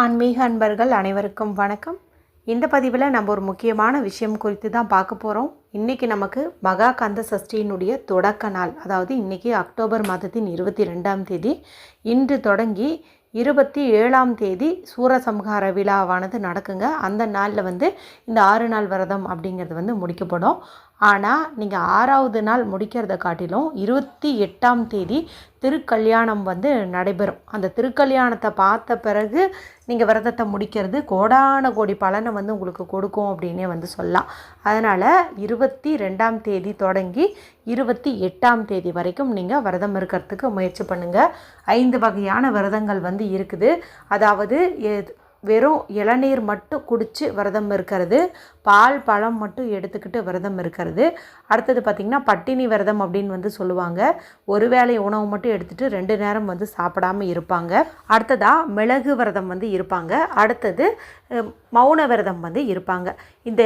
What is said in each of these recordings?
ஆன்மீக அன்பர்கள் அனைவருக்கும் வணக்கம். இந்த பதிவில் நம்ம ஒரு முக்கியமான விஷயம் குறித்து தான் பார்க்க போகிறோம் இன்றைக்கி நமக்கு மகா கந்த சஷ்டியினுடைய தொடக்க நாள் அதாவது இன்றைக்கி அக்டோபர் மாதத்தின் இருபத்தி ரெண்டாம் தேதி. இன்று தொடங்கி இருபத்தி ஏழாம் தேதி சூரசம்ஹார விழாவானது நடக்குங்க. அந்த நாளில் வந்து இந்த ஆறு நாள் விரதம் அப்படிங்கிறது வந்து முடிக்கப்படும். ஆனால் நீங்கள் ஆறாவது நாள் முடிக்கிறத காட்டிலும் இருபத்தி எட்டாம் தேதி திருக்கல்யாணம் வந்து நடைபெறும். அந்த திருக்கல்யாணத்தை பார்த்த பிறகு நீங்கள் விரதத்தை முடிக்கிறது கோடான கோடி பலனை வந்து உங்களுக்கு கொடுக்கும் அப்படின்னே வந்து சொல்லலாம். அதனால் இருபத்தி ரெண்டாம் தேதி தொடங்கி இருபத்தி எட்டாம் தேதி வரைக்கும் நீங்கள் விரதம் இருக்கிறதுக்கு முயற்சி பண்ணுங்கள் ஐந்து வகையான விரதங்கள் வந்து இருக்குது. அதாவது எது- வெறும் இளநீர் மட்டும் குடித்து விரதம் இருக்கிறது. பால் பழம் மட்டும் எடுத்துக்கிட்டு விரதம் இருக்கிறது. அடுத்தது பார்த்திங்கன்னா பட்டினி விரதம் அப்படின்னு வந்து சொல்லுவாங்க. ஒரு வேளை உணவு மட்டும் எடுத்துகிட்டு ரெண்டு நேரம் வந்து சாப்பிடாம இருப்பாங்க. அடுத்ததாக மிளகு விரதம் வந்து இருப்பாங்க. அடுத்தது மௌன விரதம் வந்து இருப்பாங்க. இந்த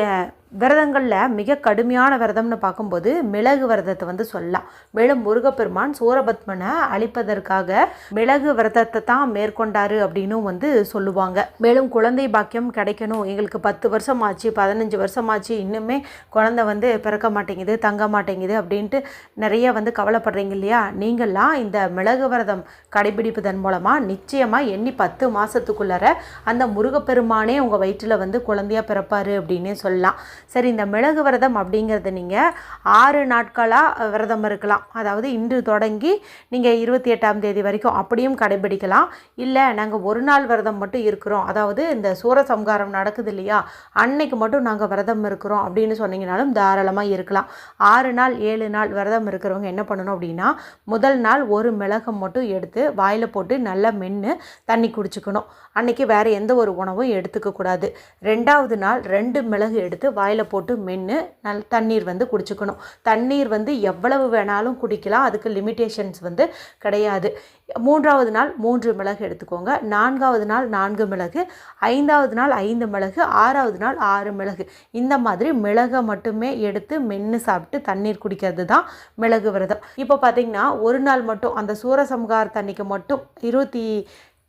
விரதங்களில் மிக கடுமையான விரதம்னு பார்க்கும்போது மிளகு விரதத்தை வந்து சொல்லலாம். மேலும் முருகப்பெருமான் சூரபத்மனை அழிப்பதற்காக மிளகு விரதத்தை தான் மேற்கொண்டாரு அப்படின்னும் வந்து சொல்லுவாங்க. மேலும் குழந்தை பாக்கியம் கிடைக்கணும். எங்களுக்கு பத்து வருஷம் ஆச்சு பதினஞ்சு வருஷம் ஆச்சு இன்னுமே குழந்தை வந்து பிறக்க மாட்டேங்குது தங்க மாட்டேங்குது அப்படின்ட்டு நிறைய வந்து கவலைப்படுறீங்க இல்லையா? நீங்கள்லாம் இந்த மிளகு விரதம் கடைபிடிப்பதன் மூலமாக நிச்சயமாக எண்ணி பத்து மாதத்துக்குள்ளார அந்த முருகப்பெருமானே உங்கள் வயிற்றில் வந்து குழந்தையா பிறப்பாரு அப்படின்னே சொல்லலாம். சரி இந்த மிளகு விரதம் அப்படிங்கிறத நீங்கள் ஆறு நாட்களாக விரதம் இருக்கலாம். அதாவது இன்று தொடங்கி நீங்கள் இருபத்தி எட்டாம் தேதி வரைக்கும் அப்படியும் கடைபிடிக்கலாம். இல்லை நாங்கள் ஒரு நாள் விரதம் மட்டும் இருக்கிறோம். அதாவது இந்த சூர சம்காரம் நடக்குது இல்லையா? அன்னைக்கு மட்டும் நாங்கள் விரதம் இருக்கிறோம் அப்படின்னு சொன்னீங்கனாலும் தாராளமாக இருக்கலாம். ஆறு நாள் ஏழு நாள் விரதம் இருக்கிறவங்க என்ன பண்ணணும் அப்படின்னா முதல் நாள் ஒரு மிளகம் மட்டும் எடுத்து வாயில் போட்டு நல்லா மென்று தண்ணி குடிச்சுக்கணும். அன்னைக்கு வேறு எந்த ஒரு உணவும் எடுத்துக்கக்கூடாது ரெண்டாவது நாள் ரெண்டு மிளகு எடுத்து வாயில் போட்டு மென்று நல் தண்ணீர் வந்து குடிச்சுக்கணும். தண்ணீர் வந்து எவ்வளவு வேணாலும் குடிக்கலாம். அதுக்கு லிமிட்டேஷன்ஸ் வந்து கிடையாது. மூன்றாவது நாள் மூன்று மிளகு எடுத்துக்கோங்க. நான்காவது நாள் நான்கு மிளகு. ஐந்தாவது நாள் ஐந்து மிளகு. ஆறாவது நாள் ஆறு மிளகு. இந்த மாதிரி மிளகை மட்டுமே எடுத்து மென்று சாப்பிட்டு தண்ணீர் குடிக்கிறது தான் மிளகு விரதம். இப்போ பார்த்தீங்கன்னா ஒரு நாள் மட்டும் அந்த சூரசம்ஹார தண்ணிக்கு மட்டும் இருபத்தி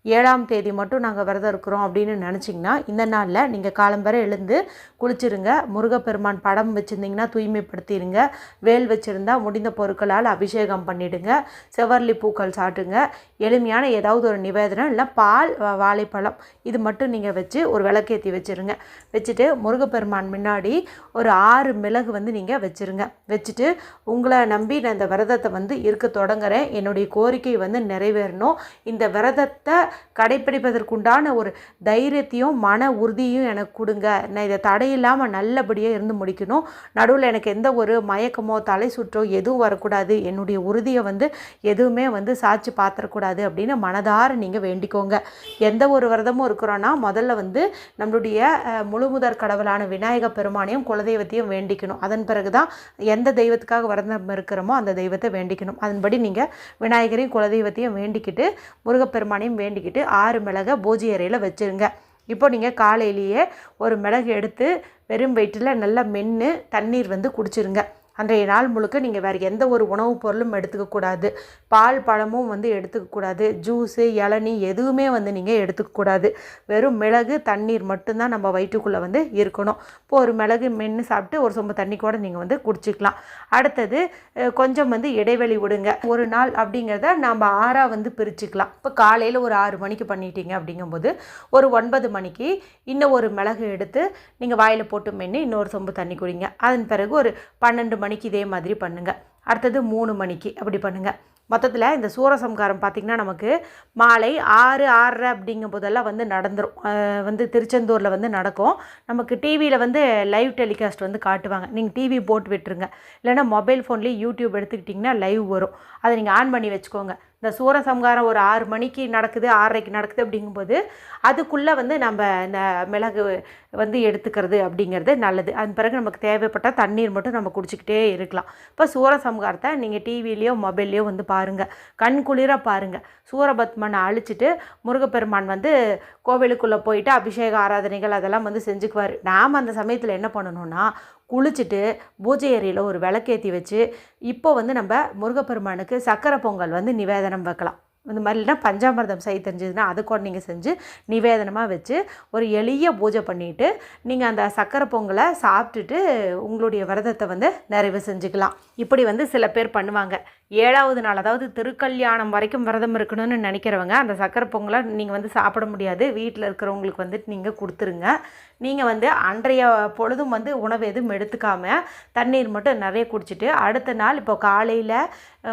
ஏழாம் தேதி மட்டும் நாங்கள் விரதம் இருக்கிறோம் அப்படின்னு நினச்சிங்கன்னா இந்த நாளில் நீங்கள் காலம்பரை எழுந்து குளிச்சிருங்க. முருகப்பெருமான் படம் வச்சுருந்தீங்கன்னா தூய்மைப்படுத்திடுங்க வேல் வச்சுருந்தா முடிந்த பொருட்களால் அபிஷேகம் பண்ணிவிடுங்க செவ்வரளி பூக்கள் சாட்டுங்க எளிமையான ஏதாவது ஒரு நிவேதனம் இல்லை பால் வா- வாழைப்பழம் இது மட்டும் நீங்கள் வச்சு ஒரு விளக்கேற்றி வச்சுருங்க. வச்சுட்டு முருகப்பெருமான் முன்னாடி ஒரு ஆறு மிளகு வந்து நீங்கள் வச்சுருங்க. வச்சுட்டு உங்களை நம்பி நான் இந்த விரதத்தை வந்து இருக்க தொடங்குறேன். என்னுடைய கோரிக்கை வந்து நிறைவேறணும். இந்த விரதத்தை கடைப்பிடிப்பதற்குண்டான ஒரு தைரியத்தையும் மன உறுதியும் எனக்கு கொடுங்க. நான் இதை தடையில்லாமல் நல்லபடியாக இருந்து முடிக்கணும். நடுவில் எனக்கு எந்த ஒரு மயக்கமோ தலை சுற்றோ எதுவும் வரக்கூடாது. என்னுடைய உறுதியை வந்து எதுவுமே வந்து சாட்சி பார்த்துடக்கூடாது அப்படின்னு மனதார நீங்கள் வேண்டிக்கோங்க. எந்த ஒரு விரதமும் இருக்கிறோன்னா முதல்ல வந்து நம்மளுடைய முழுமுதற் கடவுளான விநாயக பெருமானையும் குலதெய்வத்தையும் வேண்டிக்கணும். அதன் பிறகு தான் எந்த தெய்வத்துக்காக விரதம் இருக்கிறோமோ அந்த தெய்வத்தை வேண்டிக்கணும். அதன்படி நீங்கள் விநாயகரையும் குலதெய்வத்தையும் வேண்டிக்கிட்டு முருகப்பெருமானையும் வேண்டிக்கிட்டு ஆறு மிளகை பூஜை அறையில் வச்சுருங்க. இப்போ நீங்கள் காலையிலேயே ஒரு மிளகு எடுத்து வெறும் வயிற்றில் நல்லா மென்று தண்ணீர் வந்து குடிச்சிருங்க. அன்றைய நாள் முழுக்க நீங்கள் வேறு எந்த ஒரு உணவுப் பொருளும் எடுத்துக்கக்கூடாது பால் பழமும் வந்து எடுத்துக்கக்கூடாது ஜூஸு இளநி எதுவுமே வந்து நீங்கள் எடுத்துக்கக்கூடாது வெறும் மிளகு தண்ணீர் மட்டும்தான் நம்ம வயிற்றுக்குள்ளே வந்து இருக்கணும். இப்போ ஒரு மிளகு மென்று சாப்பிட்டு ஒரு சொம்பு தண்ணி கூட நீங்கள் வந்து குடிச்சிக்கலாம். அடுத்தது கொஞ்சம் வந்து இடைவெளி விடுங்க. ஒரு நாள் அப்படிங்கிறத நம்ம ஆறாக வந்து பிரிச்சுக்கலாம். இப்போ காலையில் ஒரு ஆறு மணிக்கு பண்ணிட்டீங்க அப்படிங்கும்போது ஒரு ஒன்பது மணிக்கு இன்னும் ஒரு மிளகு எடுத்து நீங்கள் வாயில் போட்டு மென்று இன்னொரு சொம்பு தண்ணி குடிங்க. அதன் பிறகு ஒரு பன்னெண்டு மணி மணிக்கு இதே மாதிரி பண்ணுங்கள் அடுத்தது மூணு மணிக்கு அப்படி பண்ணுங்கள் மொத்தத்தில் இந்த சூரசம்காரம் பார்த்திங்கன்னா நமக்கு மாலை ஆறு ஆறரை அப்படிங்கும் போதெல்லாம் வந்து நடந்துடும் வந்து திருச்செந்தூரில் வந்து நடக்கும். நமக்கு டிவியில் வந்து லைவ் டெலிகாஸ்ட் வந்து காட்டுவாங்க. நீங்கள் டிவி போட்டு விட்டுருங்க. இல்லைன்னா மொபைல் ஃபோன்லேயே யூடியூப் எடுத்துக்கிட்டிங்கன்னா லைவ் வரும். அதை நீங்கள் ஆன் பண்ணி வச்சுக்கோங்க. இந்த சூரசம்காரம் ஒரு ஆறு மணிக்கு நடக்குது ஆறரைக்கு நடக்குது அப்படிங்கும்போது அதுக்குள்ளே வந்து நம்ம இந்த மிளகு வந்து எடுத்துக்கிறது அப்படிங்கிறது நல்லது. அதன் பிறகு நமக்கு தேவைப்பட்ட தண்ணீர் மட்டும் நம்ம குடிச்சிக்கிட்டே இருக்கலாம். இப்போ சூரசம்காரத்தை நீங்கள் டிவிலேயோ மொபைல்லையோ வந்து பாருங்கள் கண் குளிர பாருங்கள் சூரபத்மனை அழிச்சிட்டு முருகப்பெருமான் வந்து கோவிலுக்குள்ளே போயிட்டு அபிஷேக ஆராதனைகள் அதெல்லாம் வந்து செஞ்சுக்குவார். நாம் அந்த சமயத்தில் என்ன பண்ணணும்னா குளிச்சுட்டு பூஜை அறையில் ஒரு விளக்கேற்றி வச்சு இப்போ வந்து நம்ம முருகப்பெருமானுக்கு சக்கரை பொங்கல் வந்து நிவேதனம் வைக்கலாம். இந்த மாதிரினா பஞ்சாமிரதம் செய்ய தெரிஞ்சதுன்னா அது கூட நீங்கள் செஞ்சு நிவேதனமாக வச்சு ஒரு எளிய பூஜை பண்ணிவிட்டு நீங்கள் அந்த சக்கரை பொங்கலை சாப்பிட்டுட்டு உங்களுடைய விரதத்தை வந்து நிறைவு செஞ்சுக்கலாம். இப்படி வந்து சில பேர் பண்ணுவாங்க. ஏழாவது நாள் அதாவது திருக்கல்யாணம் வரைக்கும் விரதம் இருக்கணும்னு நினைக்கிறவங்க அந்த சக்கரை பொங்கலை நீங்கள் வந்து சாப்பிட முடியாது. வீட்டில் இருக்கிறவங்களுக்கு வந்துட்டு நீங்கள் கொடுத்துருங்க. நீங்கள் வந்து அன்றைய பொழுதும் வந்து உணவு எதுவும் எடுத்துக்காமல் தண்ணீர் மட்டும் நிறைய குடிச்சிட்டு அடுத்த நாள் இப்போ காலையில்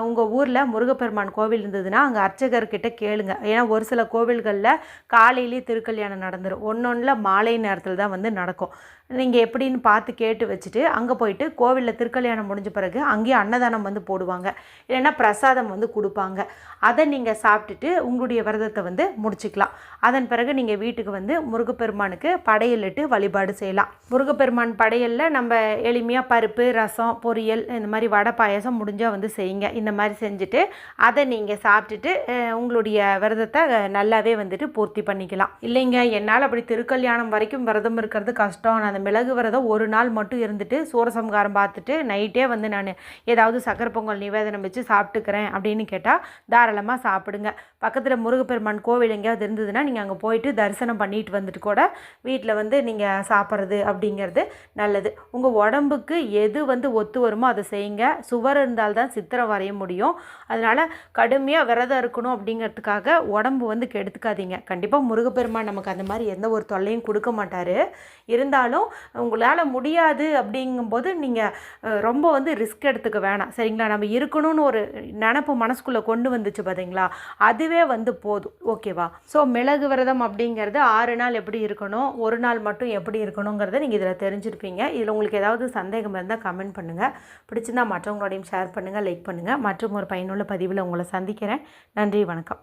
உங்கள் ஊரில் முருகப்பெருமான் கோவில் இருந்ததுன்னா அங்கே அர்ச்சகர்கிட்ட கேளுங்க. ஏன்னா ஒரு சில கோவில்களில் காலையிலேயே திருக்கல்யாணம் நடந்துடும் ஒன்றொன்றில் மாலை நேரத்தில் தான் வந்து நடக்கும். நீங்கள் எப்படின்னு பார்த்து கேட்டு வச்சுட்டு அங்கே போயிட்டு கோவிலில் திருக்கல்யாணம் முடிஞ்ச பிறகு அங்கேயே அன்னதானம் வந்து போடுவாங்க. இல்லைன்னா பிரசாதம் வந்து கொடுப்பாங்க. அதை நீங்கள் சாப்பிட்டுட்டு உங்களுடைய விரதத்தை வந்து முடிச்சுக்கலாம். அதன் பிறகு நீங்கள் வீட்டுக்கு வந்து முருகப்பெருமானுக்கு படையலிட்டு வழிபாடு செய்யலாம். முருகப்பெருமான் படையலில் நம்ம எளிமையாக பருப்பு ரசம் பொரியல் இந்த மாதிரி வடை பாயசம் முடிஞ்சால் வந்து செய்யுங்க. இந்த மாதிரி செஞ்சுட்டு அதை நீங்கள் சாப்பிட்டுட்டு உங்களுடைய விரதத்தை நல்லாவே வந்துட்டு பூர்த்தி பண்ணிக்கலாம். இல்லைங்க என்னால் அப்படி திருக்கல்யாணம் வரைக்கும் விரதம் இருக்கிறது கஷ்டம். அந்த மிளகு விரதம் ஒரு நாள் மட்டும் இருந்துட்டு சூரசம்காரம் பார்த்துட்டு நைட்டே வந்து நான் ஏதாவது சக்கரை பொங்கல் நிவேதனம் வச்சு சாப்பிட்டுக்கிறேன் அப்படின்னு கேட்டால் தாராளமாக சாப்பிடுங்க. பக்கத்தில் முருகப்பெருமான் கோவில் எங்கேயாவது இருந்ததுன்னா நீங்கள் அங்கே போயிட்டு தரிசனம் பண்ணிட்டு வந்துட்டு கூட வீட்டில் வந்து நீங்கள் சாப்பிட்றது அப்படிங்கிறது நல்லது. உங்கள் உடம்புக்கு எது வந்து ஒத்து வருமோ அதை செய்யுங்க. சுவர் இருந்தால்தான் சித்திரம் வரைய முடியும். அதனால் கடுமையாக விரதம் இருக்கணும் அப்படிங்கிறதுக்காக உடம்பு வந்து கெடுத்துக்காதீங்க. கண்டிப்பாக முருகப்பெருமான் நமக்கு அந்த மாதிரி எந்த ஒரு தொல்லையும் கொடுக்க மாட்டார். இருந்தாலும் உங்களால் முடியாது அப்படிங்கும்போது நீங்கள் ரொம்ப வந்து ரிஸ்க் எடுத்துக்க வேணாம். சரிங்களா? நம்ம இருக்கணும்னு ஒரு நினப்பு மனசுக்குள்ளே கொண்டு வந்துச்சு பார்த்தீங்களா அதுவே வந்து போதும். ஓகேவா ஸோ மிளகு விரதம் அப்படிங்கிறது ஆறு நாள் எப்படி இருக்கணும்? ஒரு நாள் மட்டும் எப்படி இருக்கணுங்கிறத நீங்கள் இதில் தெரிஞ்சிருப்பீங்க. இதில் உங்களுக்கு ஏதாவது சந்தேகம் இருந்தால் கமெண்ட் பண்ணுங்கள் பிடிச்சிருந்தா மற்றவங்களோடையும் ஷேர் பண்ணுங்கள் லைக் பண்ணுங்கள் மற்றும் ஒரு பயனுள்ள பதிவில் உங்களை சந்திக்கிறேன். நன்றி வணக்கம்.